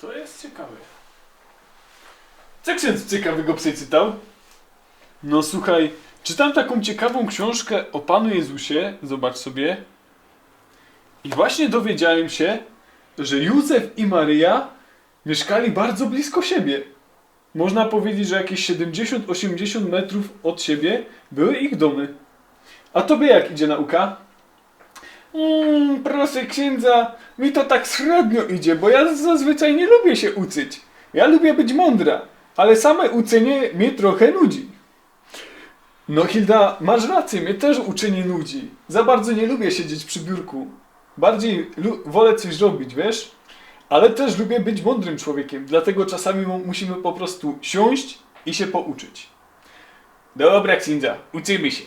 To jest ciekawe. Co ksiądz ciekawego przeczytał? No słuchaj, czytam taką ciekawą książkę o Panu Jezusie, zobacz sobie. I właśnie dowiedziałem się, że Józef i Maryja mieszkali bardzo blisko siebie. Można powiedzieć, że jakieś 70-80 metrów od siebie były ich domy. A tobie jak idzie nauka? Mm, proszę księdza, mi to tak średnio idzie, bo ja zazwyczaj nie lubię się uczyć. Ja lubię być mądra, ale same uczenie mnie trochę nudzi. No Hilda, masz rację, mnie też uczenie nudzi. Za bardzo nie lubię siedzieć przy biurku. Bardziej wolę coś robić, wiesz? Ale też lubię być mądrym człowiekiem, dlatego czasami mu- musimy po prostu siąść i się pouczyć. Dobra księdza, uczymy się.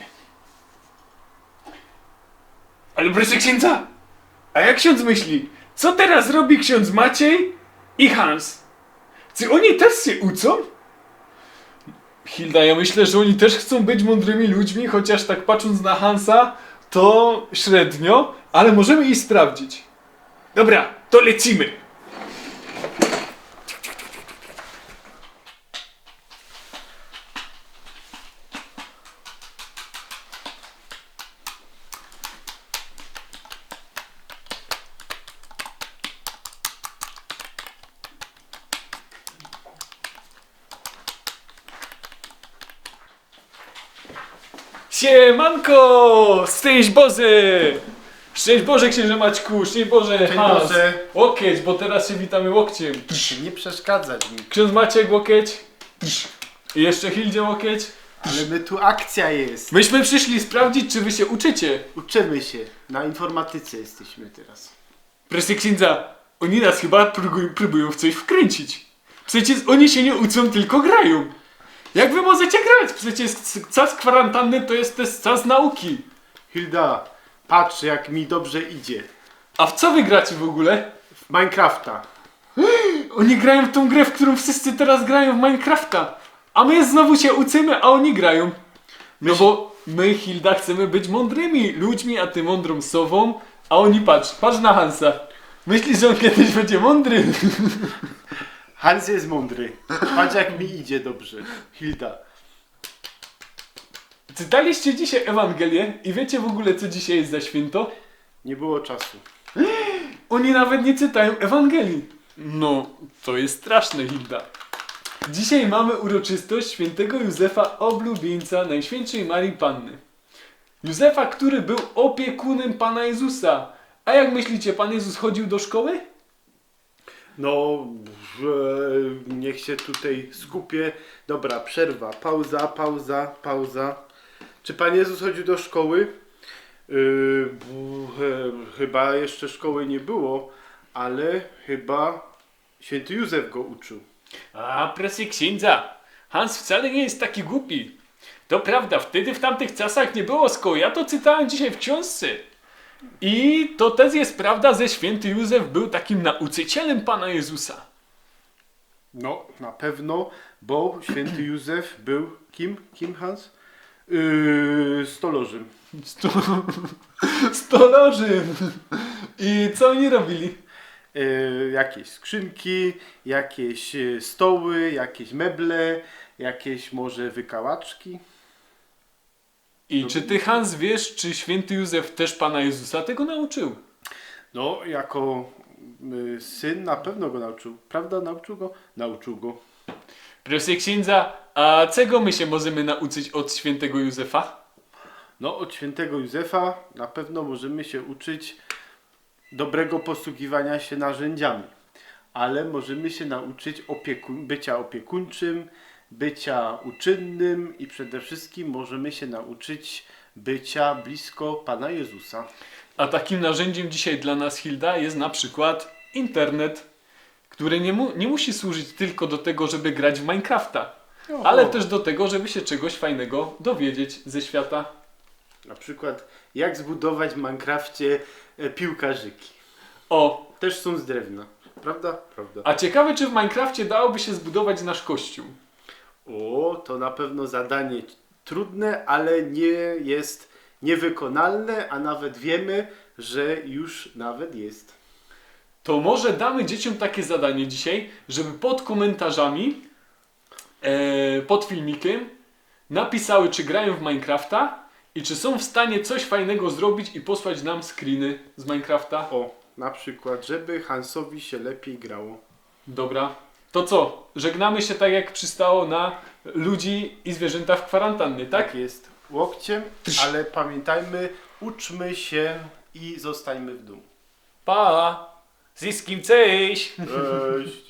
Ale proszę księdza, a jak ksiądz myśli, co teraz robi ksiądz Maciej i Hans? Czy oni też się uczą? Hilda, ja myślę, że oni też chcą być mądrymi ludźmi, chociaż tak patrząc na Hansa, to średnio, ale możemy ich sprawdzić. Dobra, to lecimy. Siemanko! Szczęść Boże! Szczęść Boże, księże Maćku! Szczęść Boże, Hans! Łokieć, bo teraz się witamy łokciem. Nie przeszkadzać mi. Ksiądz Maciek, łokieć. I jeszcze Hildzie łokieć. Ale my tu akcja jest. Myśmy przyszli sprawdzić, czy wy się uczycie. Uczymy się. Na informatyce jesteśmy teraz. Proszę księdza, oni nas chyba próbują w coś wkręcić. Przecież oni się nie uczą, tylko grają. Jak wy możecie grać? Przecież czas kwarantanny to jest też czas nauki. Hilda, patrz jak mi dobrze idzie. A w co wy gracie w ogóle? W Minecrafta. Oni grają w tą grę, w którą wszyscy teraz grają w Minecrafta. A my znowu się uczymy, a oni grają. No bo my, Hilda, chcemy być mądrymi ludźmi, a ty mądrą sową. A oni patrz, patrz na Hansa. Myślisz, że on kiedyś będzie mądry? Hans jest mądry. Patrz jak mi idzie dobrze. Hilda. Czytaliście dzisiaj Ewangelię i wiecie w ogóle, co dzisiaj jest za święto? Nie było czasu. Oni nawet nie czytają Ewangelii. No, to jest straszne, Hilda. Dzisiaj mamy uroczystość świętego Józefa, oblubieńca Najświętszej Marii Panny. Józefa, który był opiekunem Pana Jezusa. A jak myślicie, Pan Jezus chodził do szkoły? No, niech się tutaj skupię. Dobra, przerwa. Pauza, pauza, pauza. Czy Pan Jezus chodził do szkoły? Yy, chyba jeszcze szkoły nie było, ale chyba święty Józef go uczył. A, proszę księdza, Hans wcale nie jest taki głupi. To prawda, wtedy w tamtych czasach nie było szkoły. Ja to czytałem dzisiaj w książce. I to też jest prawda, że święty Józef był takim nauczycielem Pana Jezusa. No, na pewno, bo święty Józef był kim? Kim Hans? Yy, stolożym. Sto... Stolożym. I co oni robili? Yy, jakieś skrzynki, jakieś e, stoły, jakieś meble, jakieś może wykałaczki. I czy ty, Hans, wiesz, czy święty Józef też Pana Jezusa tego nauczył? No, jako y, syn na pewno go nauczył. Prawda? Nauczył go? Nauczył go. Proszę księdza, a czego my się możemy nauczyć od świętego Józefa? No, od świętego Józefa na pewno możemy się uczyć dobrego posługiwania się narzędziami. Ale możemy się nauczyć opiekun, bycia opiekuńczym, bycia uczynnym i przede wszystkim możemy się nauczyć bycia blisko Pana Jezusa. A takim narzędziem dzisiaj dla nas, Hilda, jest na przykład internet, który nie, mu, nie musi służyć tylko do tego, żeby grać w Minecrafta, ale też do tego, żeby się czegoś fajnego dowiedzieć ze świata. Na przykład jak zbudować w Minecrafcie e, piłkarzyki. O, Też są z drewna. Prawda? Prawda. a ciekawe, czy w Minecrafcie dałoby się zbudować nasz kościół. O, to na pewno zadanie trudne, ale nie jest niewykonalne, a nawet wiemy, że już nawet jest. to może damy dzieciom takie zadanie dzisiaj, żeby pod komentarzami, e, pod filmikiem, napisały, czy grają w Minecrafta i czy są w stanie coś fajnego zrobić i posłać nam screeny z Minecrafta. O, na przykład, żeby Hansowi się lepiej grało. Dobra. To co? Żegnamy się tak jak przystało na ludzi i zwierzęta w kwarantannie, tak? Tak jest. Łokciem, ale pamiętajmy, uczmy się i zostańmy w domu. Pa! Ziskim cześć! Cześć.